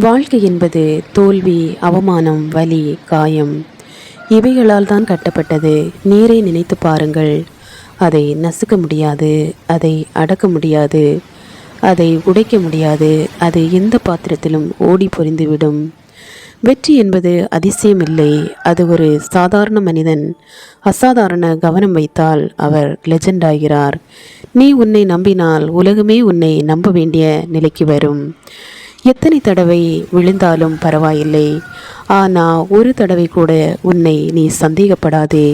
வாழ்க்கை என்பது தோல்வி அவமானம் வலி காயம். இவைகளால் தான் கட்டப்பட்டது. நீரை நினைத்து பாருங்கள். அதை நசுக்க முடியாது. அதை அடக்க முடியாது. அதை உடைக்க முடியாது. அது எந்த பாத்திரத்திலும் ஓடி பொரிந்துவிடும் வெற்றி என்பது அதிசயமில்லை. அது ஒரு சாதாரண மனிதன் அசாதாரண கவனம் வைத்தால் அவர் லெஜெண்ட் ஆகிறார். நீ உன்னை நம்பினால் உலகமே உன்னை நம்ப வேண்டிய நிலைக்கு வரும். எத்தனை தடவை விழுந்தாலும் பரவாயில்லை. ஆனா ஒரு தடவை கூட உன்னை நீ சந்தேகப்படாதே.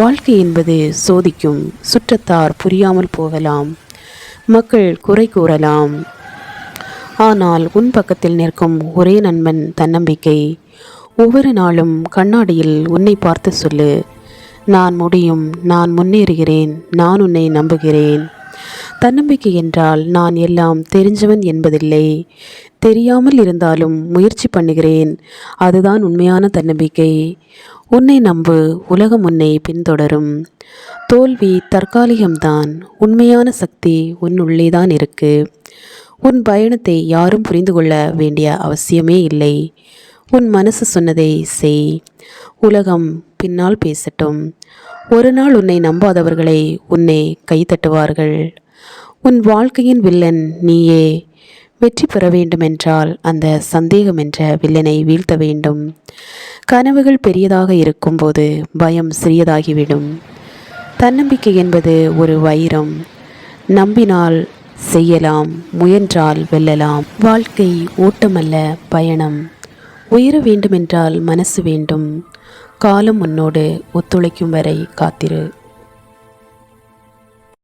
வாழ்க்கை என்பது சோதிக்கும் சுற்றத்தார் புரியாமல் போகலாம். மக்கள் குறை கூறலாம். ஆனால் உன் பக்கத்தில் நிற்கும் ஒரே நண்பன் தன்னம்பிக்கை. ஒவ்வொரு நாளும் கண்ணாடியில் உன்னை பார்த்து சொல்லு. நான் முடியும் நான் முன்னேறுகிறேன் நான் உன்னை நம்புகிறேன். தன்னம்பிக்கை என்றால் நான் எல்லாம் தெரிஞ்சவன் என்பதில்லை. தெரியாமல் இருந்தாலும் முயற்சி பண்ணுகிறேன். அதுதான் உண்மையான தன்னம்பிக்கை. உன்னை நம்பு உலகம் உன்னை பின்தொடரும். தோல்வி தற்காலிகம்தான். உண்மையான சக்தி உன் உள்ளே தான் இருக்கு. உன் பயணத்தை யாரும் புரிந்து கொள்ள வேண்டிய அவசியமே இல்லை. உன் மனசு சொன்னதை செய். உலகம் பின்னால் பேசட்டும். ஒரு நாள் உன்னை நம்பாதவர்களை உன்னை கைத்தட்டுவார்கள் உன் வாழ்க்கையின் வில்லன் நீயே. வெற்றி பெற வேண்டுமென்றால் அந்த சந்தேகம் என்ற வில்லனை வீழ்த்த வேண்டும். கனவுகள் பெரியதாக இருக்கும்போது பயம் சிறியதாகிவிடும். தன்னம்பிக்கை என்பது ஒரு வைரம். நம்பினால் செய்யலாம் முயன்றால் வெல்லலாம். வாழ்க்கை ஓட்டமல்ல பயணம். உயர வேண்டுமென்றால் மனசு வேண்டும். காலம் உன்னோடு ஒத்துழைக்கும் வரை காத்திரு.